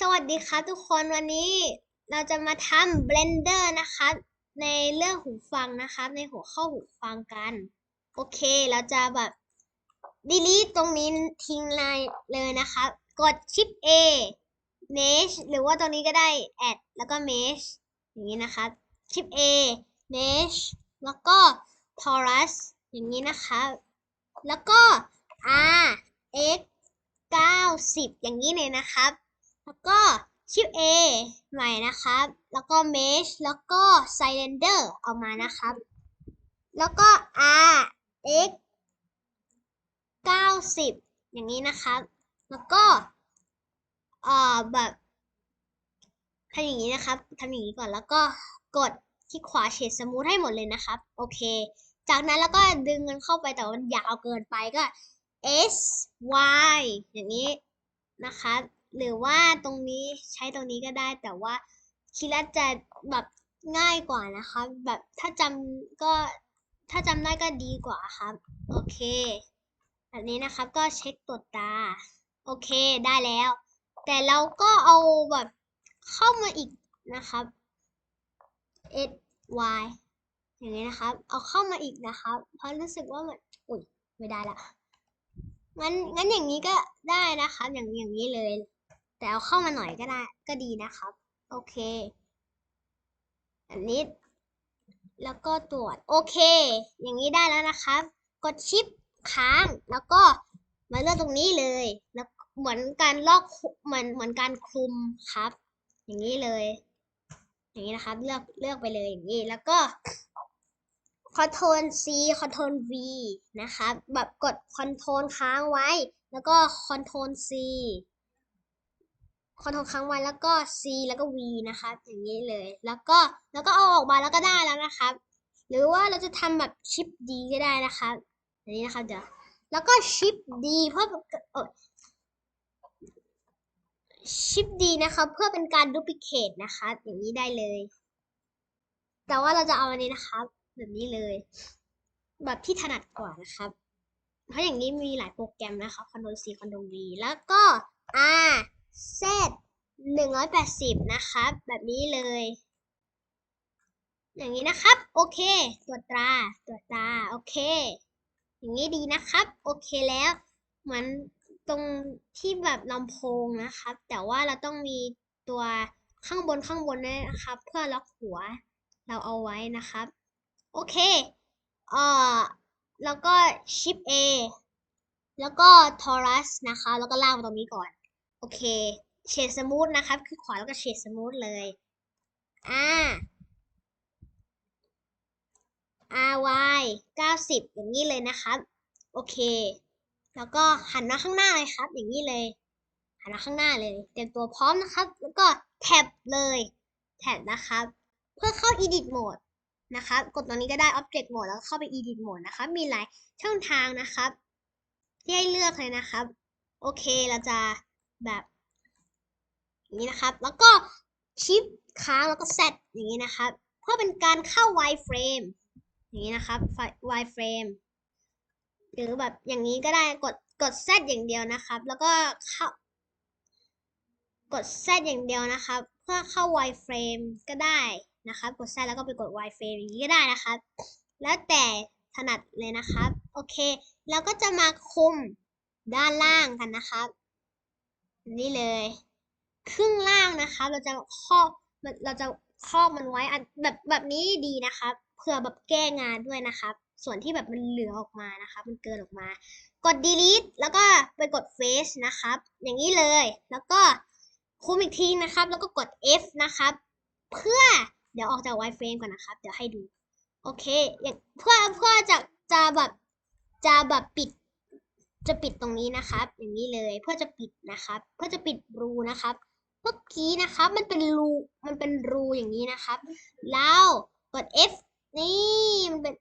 สวัสดีครับทุกคนวันนี้เราจะมาทำ Blender นะครับในเรื่องหูฟังนะครับในหัวข้อหูฟังกัน โอเคเราจะแบบ delete ตรงนี้ทิ้งเลยเลยนะครับกดชิป A mesh หรือว่าตรงนี้ก็ได้ add แล้วก็ mesh อย่างนี้นะครับชิป A mesh แล้วก็ torus อย่างนี้นะครับแล้วก็ R X 90 อย่างนี้เลยนะครับ แล้วก็ชิป A ใหม่นะครับ แล้วก็ Mesh แล้วก็ Cylinder เอามานะครับ แล้วก็ R X 90 อย่างนี้นะครับ แล้วก็เอ่อแบบทำอย่างนี้นะครับทำอย่างนี้ก่อนแล้วก็กดที่ขวาเฉดสมูทให้หมดเลยนะครับ โอเค จากนั้นแล้วก็ดึงมันเข้าไปแต่ว่ามันยาวเกินไปก็ S Y อย่างนี้นะครับ หรือว่าตรงนี้ใช้ตรงนี้ก็ได้ แต่ว่าคิดว่าจะแบบง่ายกว่านะครับแบบถ้าจำก็ถ้าจำได้ก็ดีกว่าครับ โอเค แบบนี้นะครับก็เช็คตรวจตา โอเคได้แล้ว แต่เราก็เอาแบบเข้ามาอีกนะครับ S Y อย่างนี้นะครับ เอาเข้ามาอีกนะครับ เพราะรู้สึกว่ามัน อุ้ยไม่ได้ละงั้นงั้นอย่างนี้ก็ได้นะครับ อย่างอย่างนี้เลย แต่เอาเข้ามาหน่อยก็ได้ ก็ดีนะครับ โอเค อันนี้ แล้วก็ตรวจ โอเค อย่างนี้ได้แล้วนะครับ กดชิปค้าง แล้วก็มาเลือกตรงนี้เลย แล้วเหมือนการลอกเหมือนเหมือนการคลุมครับ อย่างนี้เลย อย่างนี้นะครับ เลือกเลือกไปเลยอย่างนี้ แล้วก็ Ctrl C Ctrl V นะครับแบบกด Ctrl ค้างไว้ แล้วก็ Ctrl C Ctrl ค้างไว้แล้วก็ C แล้วก็ V นะครับ อย่างนี้เลย แล้วก็แล้วก็เอาออกมาแล้วก็ได้แล้วนะครับ หรือว่าเราจะทำแบบชิป D ก็ได้นะครับอย่างนี้นะครับเดี๋ยวแล้วก็ชิป D เพื่อชิป D นะครับเพื่อเป็นการดูพิเคทนะครับอย่างนี้ได้เลย แต่ว่าเราจะเอาอันนี้นะครับ แบบนี้เลย แบบที่ถนัดกว่านะครับ เพราะอย่างนี้มีหลายโปรแกรมนะครับ Ctrl C Ctrl V แล้วก็ R Z 180นะครับ แบบนี้เลย อย่างนี้นะครับ โอเค ตรวจตรา ตรวจตรา โอเค อย่างนี้ดีนะครับ โอเคแล้ว เหมือนตรงที่แบบลำโพงนะครับ แต่ว่าเราต้องมีตัวข้างบนข้างบนด้วยนะครับ เพื่อล็อกหัวเราเอาไว้นะครับ โอเค เอ่อ แล้วก็ชิป A แล้วก็ทอรัสนะคะ แล้วก็ลากมาตรงนี้ก่อน โอเคเฉดสมูทนะครับ คือขวาแล้วก็เฉดสมูทเลย อ่า R Y 90 อย่างนี้เลยนะครับ โอเค แล้วก็หันมาข้างหน้าเลยครับ อย่างนี้เลย หันมาข้างหน้าเลย เตรียมตัวพร้อมนะครับ แล้วก็แท็บเลย แท็บนะครับ เพื่อเข้า edit mode นะครับ กดตรงนี้ก็ได้ object mode แล้วเข้าไป edit mode นะครับ มีหลายช่องทางนะครับ ที่ให้เลือกเลยนะครับ โอเค เราจะ แบบนี้นะครับ แล้วก็ชิปค้างแล้วก็ set อย่างนี้นะครับ เพื่อเป็นการเข้า wireframe อย่างนี้นะครับ wireframe หรือแบบอย่างนี้ก็ได้กดกด set อย่างเดียวนะครับ แล้วก็เข้ากด set อย่างเดียวนะครับ เพื่อเข้า wireframe ก็ได้นะครับ กด set แล้วก็ไปกด wireframe อย่างนี้ก็ได้นะครับ แล้วแต่ถนัดเลยนะครับ โอเค แล้วก็จะมาคุมด้านล่างกันนะครับ นี่เลย ครึ่งล่างนะครับเราจะครอบเราจะครอบมันไว้แบบแบบนี้ดีนะครับเพื่อแบบแก้งานด้วยนะครับส่วนที่แบบมันเหลือออกมานะครับมันเกินออกมา กด delete แล้วก็ไปกด face นะครับ อย่างนี้เลย แล้วก็คุมอีกทีนะครับ แล้วก็กด F นะครับ เพื่อเดี๋ยวออกจาก wireframe ก่อนนะครับ เดี๋ยวให้ดู โอเคอเพื่อเพื่อจะจะแบบจะแบบปิด จะปิดตรงนี้นะครับ อย่างนี้เลยเพื่อจะปิดนะครับ เพื่อจะปิดรูนะครับ เมื่อกี้นะครับมันเป็นรูมันเป็นรูอย่างนี้นะครับ แล้วกด F นี่มันเป็น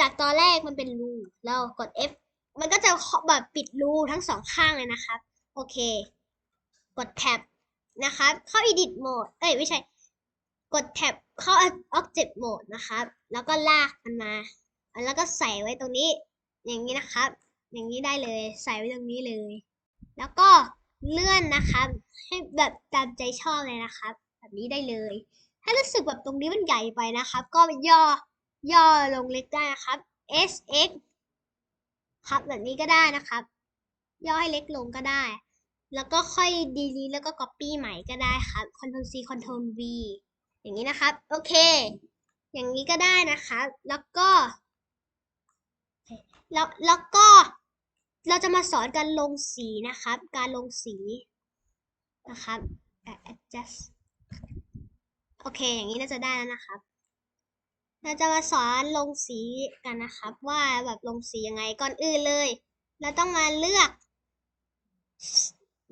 จากตอนแรกมันเป็นรูแล้วกด F มันก็จะแบบปิดรูทั้งสองข้างเลยนะครับ โอเค กดแท็บนะครับ เข้า edit mode เอ้ยไม่ใช่ กดแท็บเข้า object mode นะครับ แล้วก็ลากมันมา แล้วก็ใส่ไว้ตรงนี้ อย่างนี้นะครับ อย่างนี้ได้เลย ใส่ไว้ตรงนี้เลย แล้วก็เลื่อนนะครับ ให้แบบตามใจชอบเลยนะครับ แบบนี้ได้เลย ถ้ารู้สึกแบบตรงนี้มันใหญ่ไปนะครับ ก็ย่อย่อลงเล็กได้นะครับ S X ครับแบบนี้ก็ได้นะครับ ย่อให้เล็กลงก็ได้ แล้วก็ค่อย delete แล้วก็ copy ใหม่ก็ได้ครับ Ctrl C Ctrl V อย่างนี้นะครับ โอเค อย่างนี้ก็ได้นะครับแล้วก็ แล้วแล้วก็ เราจะมาสอนการลงสีนะครับ การลงสีนะครับ adjust โอเค อย่างนี้น่าจะได้แล้วนะครับ เราจะมาสอนลงสีกันนะครับ ว่าแบบลงสียังไง ก่อนอื่นเลย เราต้องมาเลือก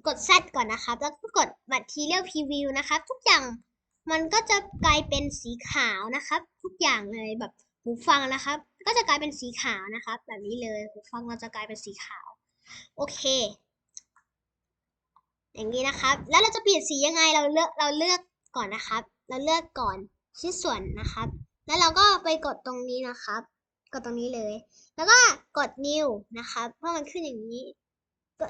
กด Z ก่อนนะครับ แล้วก็กด Material Preview นะครับ ทุกอย่างมันก็จะกลายเป็นสีขาวนะครับ ทุกอย่างเลยแบบหูฟังนะครับ ก็จะกลายเป็นสีขาวนะครับ แบบนี้เลยหูฟังเราจะกลายเป็นสีขาว โอเค อย่างนี้นะครับ แล้วเราจะเปลี่ยนสียังไงเราเลือกเราเลือกก่อนนะครับ เราเลือกก่อนชิ้นส่วนนะครับ แล้วเราก็ไปกดตรงนี้นะครับ กดตรงนี้เลย แล้วก็กด new นะครับ เพราะมันขึ้นอย่างนี้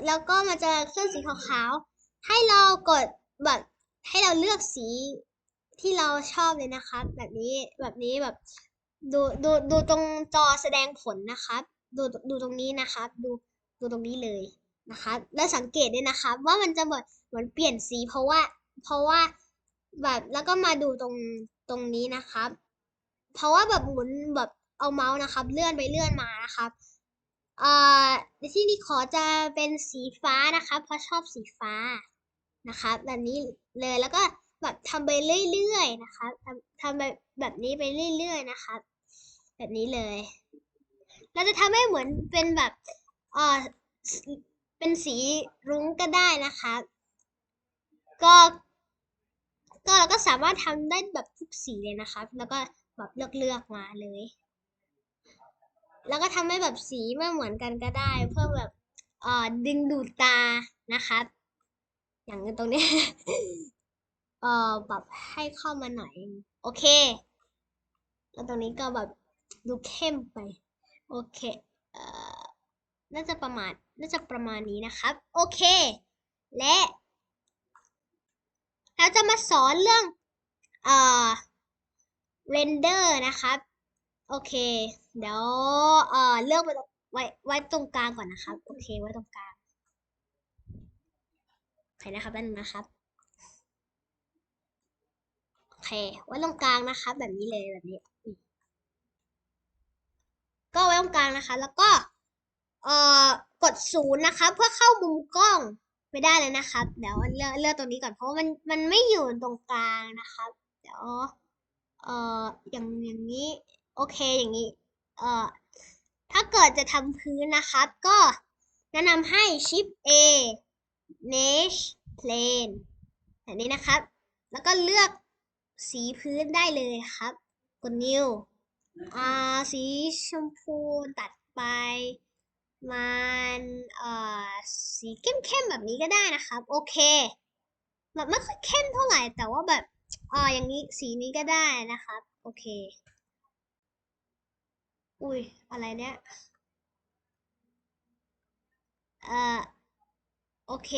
แล้วก็มันจะขึ้นสีขาวๆ ให้เรากดแบบให้เราเลือกสีที่เราชอบเลยนะครับ แบบนี้แบบนี้แบบ ดูดูดูตรงจอแสดงผลนะครับ ดูดูตรงนี้นะครับ ดูดูตรงนี้เลยนะครับ แล้วสังเกตด้วยนะครับ ว่ามันจะเหมือนเหมือนเปลี่ยนสีเพราะว่า เพราะว่าแบบแล้วก็มาดูตรงตรงนี้นะครับ เพราะว่าแบบหมุนแบบเอาเมาส์นะครับ เลื่อนไปเลื่อนมานะครับเอ่อที่นี่ขอจะเป็นสีฟ้านะครับเพราะชอบสีฟ้านะครับแบบนี้เลยแล้วก็แบบทำไปเรื่อยๆนะคะทำทำแบบแบบนี้ไปเรื่อยๆนะครับ แบบนี้เลย เราจะทำให้เหมือนเป็นแบบเอ่อเป็นสีรุ้งก็ได้นะคะ ก็ก็เราก็สามารถทำได้แบบทุกสีเลยนะคะ แล้วก็แบบเลือกเลือกมาเลย แล้วก็ทำให้แบบสีไม่เหมือนกันก็ได้ เพื่อแบบเอ่อดึงดูดตานะคะอย่างตรงนี้เอ่อแบบให้เข้ามาหน่อย โอเค แล้วตรงนี้ก็แบบ ดูเข้มไป โอเคเอ่อน่าจะประมาณน่าจะประมาณนี้นะครับ โอเค และเราจะมาสอนเรื่องเอ่อเรนเดอร์นะครับ โอเค เดี๋ยวเอ่อเลือกไว้ไว้ไว้ตรงกลางก่อนนะครับ โอเค ไว้ตรงกลางโอเคนะครับแป๊บนนะครับโอเค ไว้ตรงกลางนะคะแบบนี้เลยแบบนี้ ก็ไว้ตรงกลางนะคะ แล้วก็เอ่อกดศูนย์นะคะ เพื่อเข้ามุมกล้องไม่ได้เลยนะครับ เดี๋ยวเลือกเลือกตรงนี้ก่อนเพราะมันมันไม่อยู่ตรงกลางนะครับเดี๋ยวเอ่ออย่างอย่างนี้ โอเคอย่างนี้ เอ่อถ้าเกิดจะทำพื้นนะครับ ก็แนะนำให้ Shift A Mesh Plane แบบนี้นะครับ แล้วก็เลือกสีพื้นได้เลยครับ กด New อ่าสีชมพูตัดไป มันเอ่อสีเข้มๆแบบนี้ก็ได้นะครับ โอเคแบบไม่ค่อยเข้มเท่าไหร่แต่ว่าแบบอ่ออย่างนี้สีนี้ก็ได้นะครับ โอเค อุ้ยอะไรเนี่ยเอ่อโอเค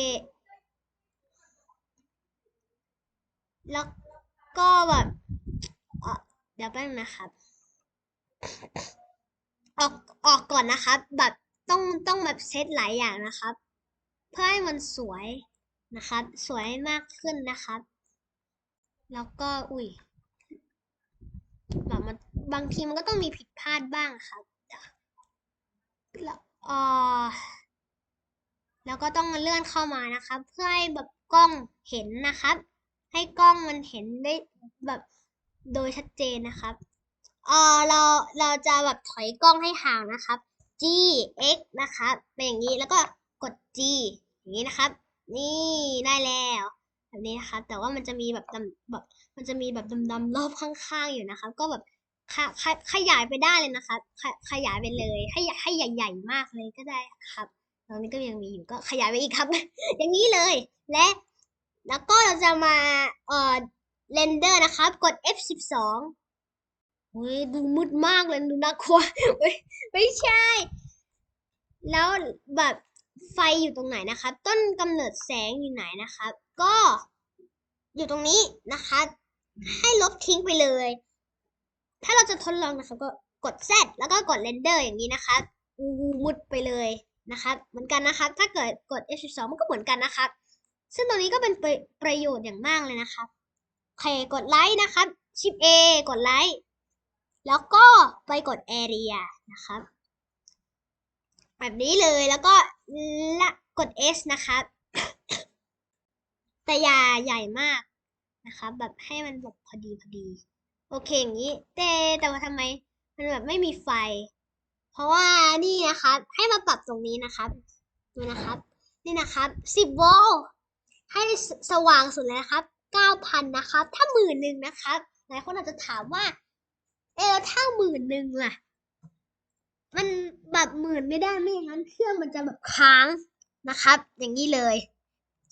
แล้วก็แบบเออเดี๋ยวแป๊บนะครับ ออกออกก่อนนะครับ แบบต้องต้องแบบเซตหลายอย่างนะครับ เพื่อให้มันสวยนะครับ สวยมากขึ้นนะครับ แล้วก็อุ้ยแบบมันบางทีมันก็ต้องมีผิดพลาดบ้างครับแล้วเอ่อแล้วก็ต้องเลื่อนเข้ามานะครับ เพื่อให้แบบกล้องเห็นนะครับ ให้กล้องมันเห็นได้แบบโดยชัดเจนนะครับ เออเราเราจะแบบถอยกล้องให้ห่างนะครับ G X นะครับเป็นอย่างนี้แล้วก็กด G อย่างนี้นะครับ นี่ได้แล้วแบบนี้นะครับแต่ว่ามันจะมีแบบดำแบบมันจะมีแบบดำๆรอบข้างๆอยู่นะครับ ก็แบบขขขยายไปได้เลยนะครับ ขขยายไปเลยให้ให้ใหญ่ๆมากเลยก็ได้ครับตรงนี้ก็ยังมีอยู่ก็ขยายไปอีกครับ อย่างนี้เลย และแล้วก็เราจะมาเอ่อเรนเดอร์นะครับ กด F12 เฮ้ยดูมืดมากเลยดูน่ากลัวไม่ใช่ แล้วแบบไฟอยู่ตรงไหนนะครับ ต้นกำเนิดแสงอยู่ไหนนะครับ ก็อยู่ตรงนี้นะคะ ให้ลบทิ้งไปเลย ถ้าเราจะทดลองนะครับก็กด Z แล้วก็กด render อย่างนี้นะคะอูมุดไปเลยนะครับเหมือนกันนะครับ ถ้าเกิดกด F12 มันก็เหมือนกันนะครับ ซึ่งตรงนี้ก็เป็นประประโยชน์อย่างมากเลยนะครับโอเคกดไลค์นะครับชิป A กดไลค์ แล้วก็ไปกด area นะครับ แบบนี้เลยแล้วก็ละกด S นะครับ แต่อย่าใหญ่มากนะครับ แบบให้มันแบบพอดีพอดี โอเคอย่างนี้ แต่แต่ว่าทำไมมันแบบไม่มีไฟ เพราะว่านี่นะครับ ให้มาปรับตรงนี้นะครับดูนะครับ นี่นะครับ 10 โวลต์ให้สสว่างสุดเลยนะครับ 9,000 นะครับ ถ้าหมื่นหนึ่งนะครับ หลายคนอาจจะถามว่า เออถ้าหมื่นหนึ่งล่ะ มันแบบหมื่นไม่ได้ไม่อย่างนั้นเครื่องมันจะแบบค้างนะครับ อย่างนี้เลย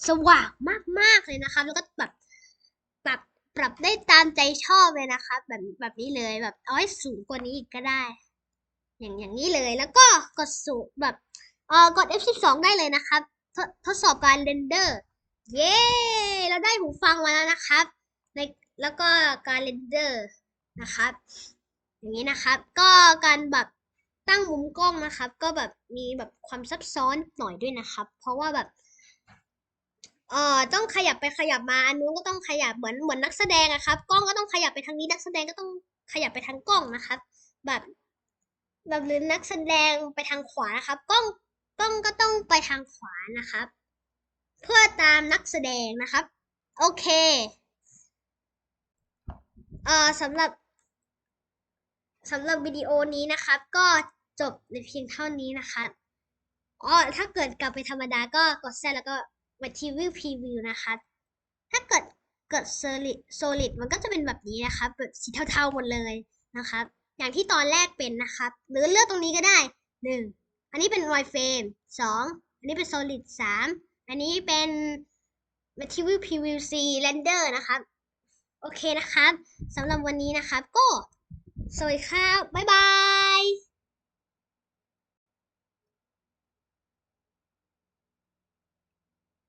สว่างมากๆเลยนะครับ แล้วก็แบบปรับปรับได้ตามใจชอบเลยนะครับ แบบแบบนี้เลยแบบเอาให้สูงกว่านี้อีกก็ได้ อย่างอย่างนี้เลยแล้วก็กดสูงแบบเอ่อกด F12 ได้เลยนะครับทดทดสอบการเรนเดอร์เย้เราได้หูฟังมาแล้วนะครับในแล้วก็การเรนเดอร์ นะครับ อย่างนี้นะครับ ก็การแบบตั้งมุมกล้องนะครับ ก็แบบมีแบบความซับซ้อนหน่อยด้วยนะครับ เพราะว่าแบบเอ่อต้องขยับไปขยับมาอันนู้นก็ต้องขยับเหมือนเหมือนนักแสดงอะครับ กล้องก็ต้องขยับไปทางนี้นักแสดงก็ต้องขยับไปทางกล้องนะครับ แบบแบบหรือนักแสดงไปทางขวานะครับ กล้องกล้องก็ต้องไปทางขวานะครับ เพื่อตามนักแสดงนะครับ โอเคเอ่อสำหรับ สำหรับวิดีโอนี้นะครับ ก็จบในเพียงเท่านี้นะคะอ๋อถ้าเกิดกลับไปธรรมดาก็กดแซแล้วก็มาทีวิวพรีวิวนะคะ ถ้าเกิดเกิด solid solid มันก็จะเป็นแบบนี้นะครับแบบสีเทาๆหมดเลยนะครับอย่างที่ตอนแรกเป็นนะครับ หรือเลือกตรงนี้ก็ได้หนึ่งอันนี้เป็น wireframe สองอันนี้เป็น solid สามอันนี้เป็น material PVC render นะครับ โอเคนะครับสำหรับวันนี้นะครับก็ สวัสดีครับ บ๊ายบาย